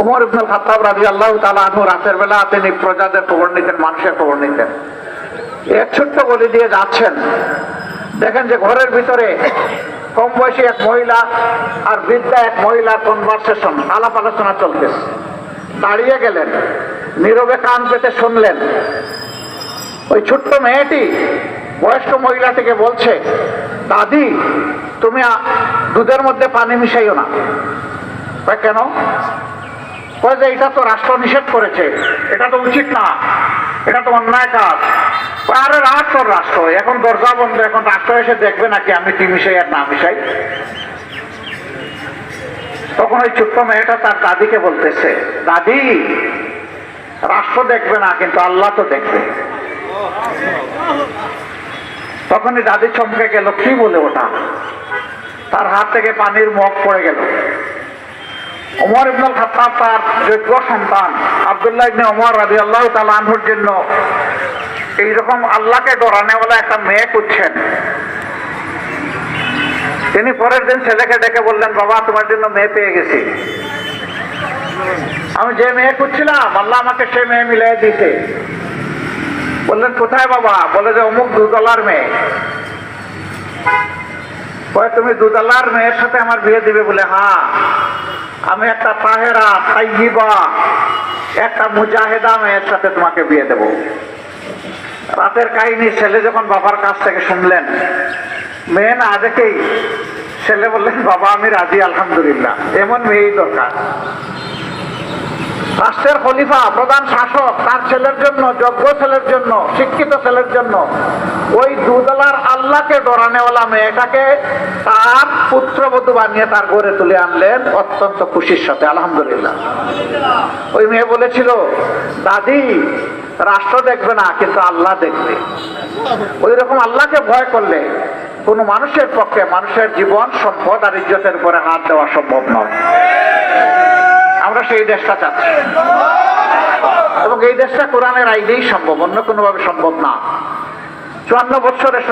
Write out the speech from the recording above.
উমর ইবনুল খাত্তাব রাজি আল্লাহ তালা আনহু রাতের বেলা তিনি প্রজাদের খবর নিতেন, মানুষের খবর নিতেন। এক ছোট্ট গলি দিয়ে যাচ্ছেন। দেখেন যে ঘরের ভিতরে কম বয়সী এক মহিলা আর বৃদ্ধা এক মহিলার কনভারসেশন আলাপ আলোচনা চলতেছে। দাঁড়িয়ে গেলেন, নীরবে কান পেতে শুনলেন। ওই ছোট্ট মেয়েটি বয়স্ক মহিলাটিকে বলছে, দাদি, তুমি দুধের মধ্যে পানি মিশাইও না। কেন? যে এটা তো রাষ্ট্র নিষেধ করেছে, এটা তো উচিত না, এটা তো অন্যায় কাজ। আরে রাত তোর রাষ্ট্র, এখন দরজা বন্ধ, এখন রাষ্ট্র এসে দেখবে নাকি আমি কি মিশাই আর না মিশাই? তখন ওই ছোট্ট মেয়েটা তার দাদিকে বলতেছে, দাদি, রাষ্ট্র দেখবে না, কিন্তু আল্লাহ তো দেখবে। তখনই দাদি চমকে গেল, কি বলে ওটা? তার হাত থেকে পানির মগ পড়ে গেল। ওমর ইবনুল খাত্তাব তার যোগ্য সন্তান। আব্দুল্লাহ ইবনে ওমর রাজি আল্লাহ তালাহুর জন্য এইরকম আল্লাহকে ডরানেওয়ালা একটা মেয়ে খুঁজছেন। তিনি পরের দিন ছেলেকে ডেকে বললেন, বাবা, তোমার জন্য মেয়ে পেয়ে গেছি। আমি যে মেয়ে খুঁজছিলাম, আল্লাহ আমাকে সে মেয়ে মিলাই দিতে বললেন, কোথায় বাবা? বলে যে, অমুক দুতলার মেয়ে। তুমি দুতলার মেয়ের সাথে আমার বিয়ে দিবে বলে হ্যাঁ। আমি একটা তাহেরা তাইবা একটা মুজাহেদা এর সাথে তোমাকে বিয়ে দেব। রাতের কাহিনী ছেলে যখন বাবার কাছ থেকে শুনলেন, মেয়ে না দেখেই ছেলে বললেন, বাবা, আমি রাজি, আলহামদুলিল্লাহ। এমন মেয়েই দরকার। রাষ্ট্রের খলিফা, প্রধান শাসক, তার ছেলের জন্য, যোগ্য ছেলের জন্য, শিক্ষিত ছেলের জন্য। ওই দুদলার আল্লাহকে ডরানেওয়ালা মেয়েটাকে তার পুত্রবধূ বানিয়ে তার ঘরে তুলে আনলেন অত্যন্ত খুশির সাথে, আলহামদুলিল্লাহ। ওই মেয়ে বলেছিল, দাদি, রাষ্ট্র দেখবে না, কিন্তু আল্লাহ দেখবে। ওই রকম আল্লাহকে ভয় করলে কোনো মানুষের পক্ষে মানুষের জীবন, সম্পদ আর ইজ্জতের উপরে হাত দেওয়া সম্ভব নয়। সেই দেশটা চাচ্ছে এবং এই দেশটা কোরআনের আইনেই সম্ভব, অন্য কোনোভাবে সম্ভব না। চুয়ান্ন বছরের